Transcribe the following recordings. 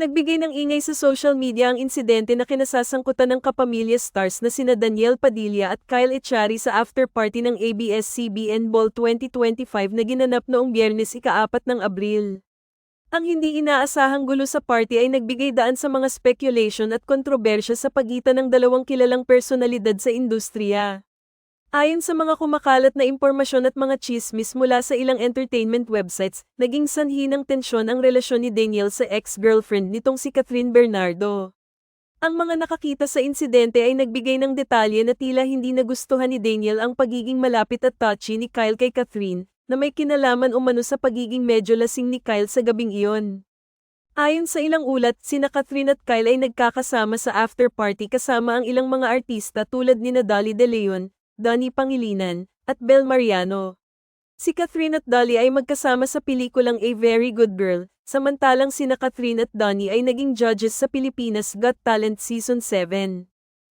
Nagbigay ng ingay sa social media ang insidente na kinasasangkutan ng kapamilya stars na sina Daniel Padilla at Kyle Echari sa after-party ng ABS-CBN Ball 2025 na ginanap noong biyernes ika-4 ng Abril. Ang hindi inaasahang gulo sa party ay nagbigay daan sa mga speculation at kontrobersya sa pagitan ng dalawang kilalang personalidad sa industriya. Ayon sa mga kumakalat na impormasyon at mga chismis mula sa ilang entertainment websites, naging sanhi ng tensyon ang relasyon ni Daniel sa ex-girlfriend nitong si Catherine Bernardo. Ang mga nakakita sa insidente ay nagbigay ng detalye na tila hindi nagustuhan ni Daniel ang pagiging malapit at touchy ni Kyle kay Catherine, na may kinalaman umano sa pagiging medyo lasing ni Kyle sa gabing iyon. Ayon sa ilang ulat, sina Catherine at Kyle ay nagkakasama sa after-party kasama ang ilang mga artista tulad ni Dolly De Leon, Donnie Pangilinan, at Bel Mariano. Si Catherine at Dolly ay magkasama sa pelikulang A Very Good Girl, samantalang sina Catherine at Donnie ay naging judges sa Pilipinas Got Talent Season 7.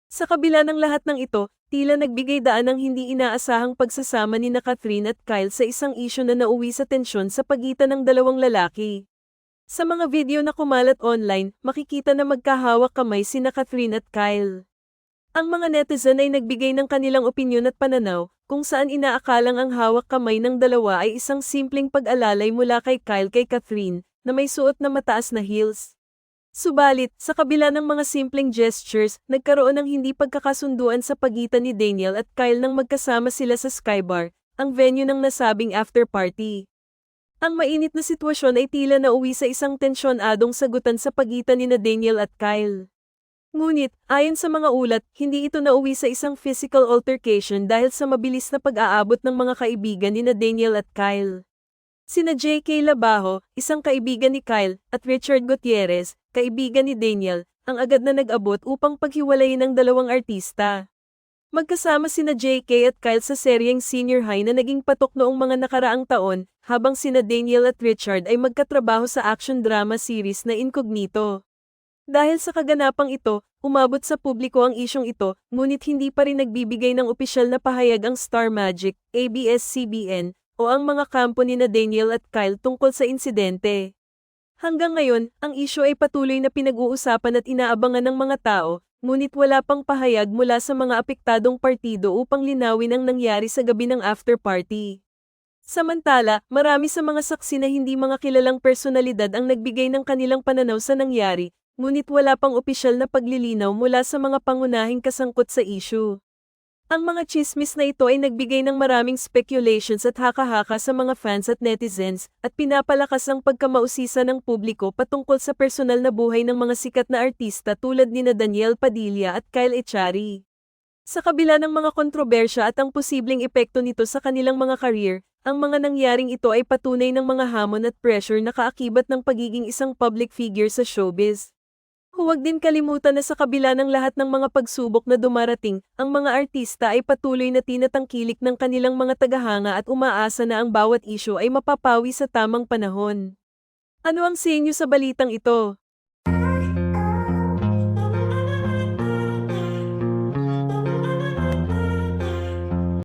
Sa kabila ng lahat ng ito, tila nagbigay daan ng hindi inaasahang pagsasama ni na Catherine at Kyle sa isang isyo na nauwi sa tensyon sa pagitan ng dalawang lalaki. Sa mga video na kumalat online, makikita na magkahawak kamay sina Catherine at Kyle. Ang mga netizen ay nagbigay ng kanilang opinyon at pananaw, kung saan inaakalang ang hawak kamay ng dalawa ay isang simpleng pag-alalay mula kay Kyle kay Catherine, na may suot na mataas na heels. Subalit, sa kabila ng mga simpleng gestures, nagkaroon ng hindi pagkakasunduan sa pagitan ni Daniel at Kyle nang magkasama sila sa Skybar, ang venue ng nasabing after party. Ang mainit na sitwasyon ay tila nauwi sa isang tensyon-adong sagutan sa pagitan ni na Daniel at Kyle. Ngunit, ayon sa mga ulat, hindi ito nauwi sa isang physical altercation dahil sa mabilis na pag-aabot ng mga kaibigan ni na Daniel at Kyle. Sina J.K. Labajo, isang kaibigan ni Kyle, at Richard Gutierrez, kaibigan ni Daniel, ang agad na nag-abot upang paghiwalayin ng dalawang artista. Magkasama sina J.K. at Kyle sa seryeng senior high na naging patok noong mga nakaraang taon, habang sina Daniel at Richard ay magkatrabaho sa action drama series na Incognito. Dahil sa kaganapang ito, umabot sa publiko ang isyong ito, ngunit hindi pa rin nagbibigay ng opisyal na pahayag ang Star Magic, ABS-CBN, o ang mga kampo ni na Daniel at Kyle tungkol sa insidente. Hanggang ngayon, ang isyo ay patuloy na pinag-uusapan at inaabangan ng mga tao, ngunit wala pang pahayag mula sa mga apektadong partido upang linawin ang nangyari sa gabi ng after party. Samantala, marami sa mga saksi na hindi mga kilalang personalidad ang nagbigay ng kanilang pananaw sa nangyari, ngunit wala pang opisyal na paglilinaw mula sa mga pangunahing kasangkot sa issue. Ang mga chismis na ito ay nagbigay ng maraming speculations at haka-haka sa mga fans at netizens, at pinapalakas ang pagkamausisa ng publiko patungkol sa personal na buhay ng mga sikat na artista tulad ni na Daniel Padilla at Kyle Echari. Sa kabila ng mga kontrobersya at ang posibleng epekto nito sa kanilang mga career, ang mga nangyaring ito ay patunay ng mga hamon at pressure na kaakibat ng pagiging isang public figure sa showbiz. Huwag din kalimutan na sa kabila ng lahat ng mga pagsubok na dumarating, ang mga artista ay patuloy na tinatangkilik ng kanilang mga tagahanga at umaasa na ang bawat isyo ay mapapawi sa tamang panahon. Ano ang sinyo sa balitang ito?